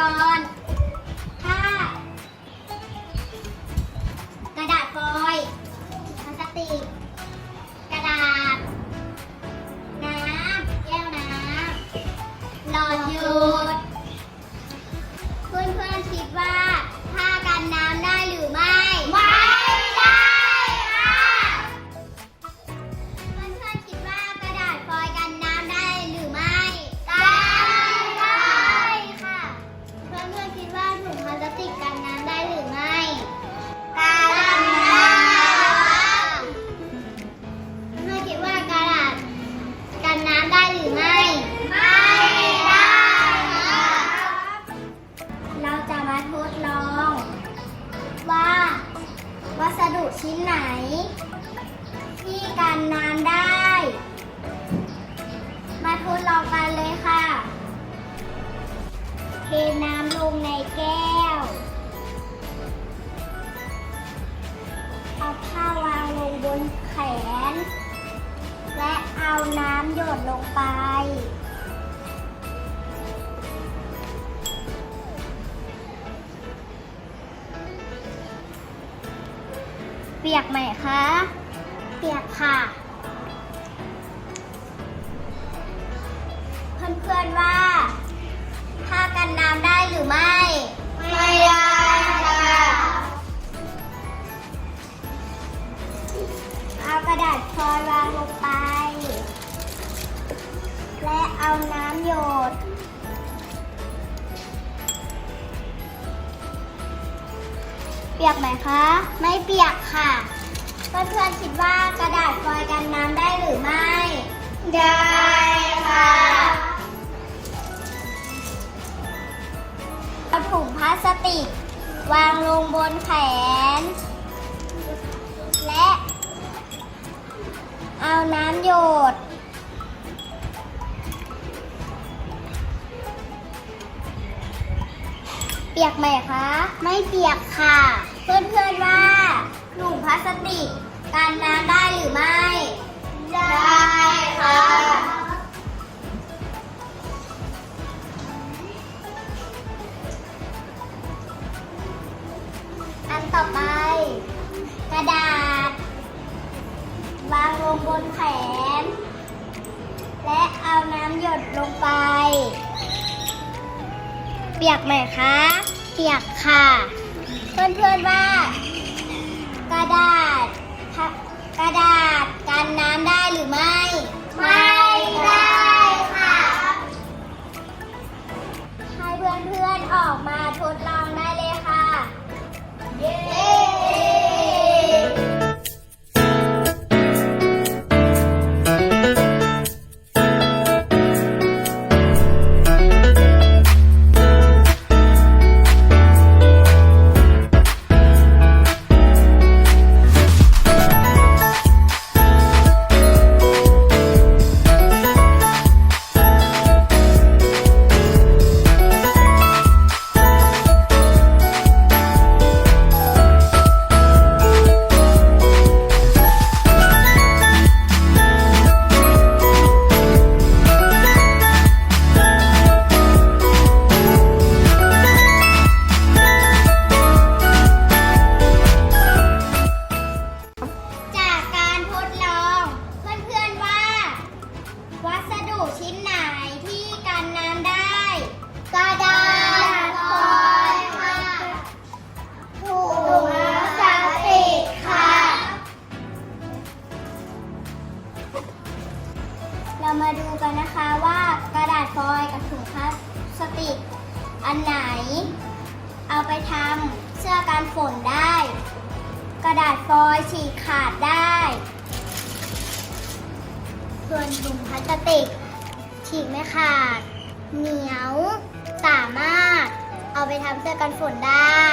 ก่อน ชิ้นไหน ที่กันน้ำได้ มาทดลองกันเลยค่ะ เทน้ำลงในแก้ว เอาผ้าวางลงบนแขน และเอาน้ำหยดลงไป ปียกไหมคะ เปียกค่ะ เพื่อนๆว่าผ้ากันน้ำได้หรือไม่ ไม่ได้ ปียกไหมคะ ไม่เปียกค่ะ เพื่อนๆคิดว่ากระดาษฟอยล์กันน้ำได้หรือไม่ ได้ค่ะ เอาถุงพลาสติก วางลงบนแขน และ เอาน้ำหยดเปียกไหมคะ ไม่เปียกค่ะ เพื่อนๆว่าถุงพลาสติกกันน้ำได้หรือไม่ ได้ค่ะ อันต่อไป กระดาษ วางลงบนแขน และเอาน้ำหยดลงไป เปียกไหมคะ เปียกค่ะ เพื่อนๆว่า กระดาษกระดาษกันน้ำได้หรือไม่ ไม่ได้ค่ะ ให้เพื่อนๆออกมาทดลองได้เลยค่ะ เย้าสติก อันไหน เอาไปทำเสื้อกันฝนได้ กระดาษฟอยล์ฉีกขาดได้ ส่วนถุงพลาสติก ฉีกไม่ขาด เหนียวสามารถ เอาไปทำเสื้อกันฝนได้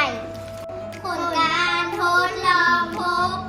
ผลการทดลองพบ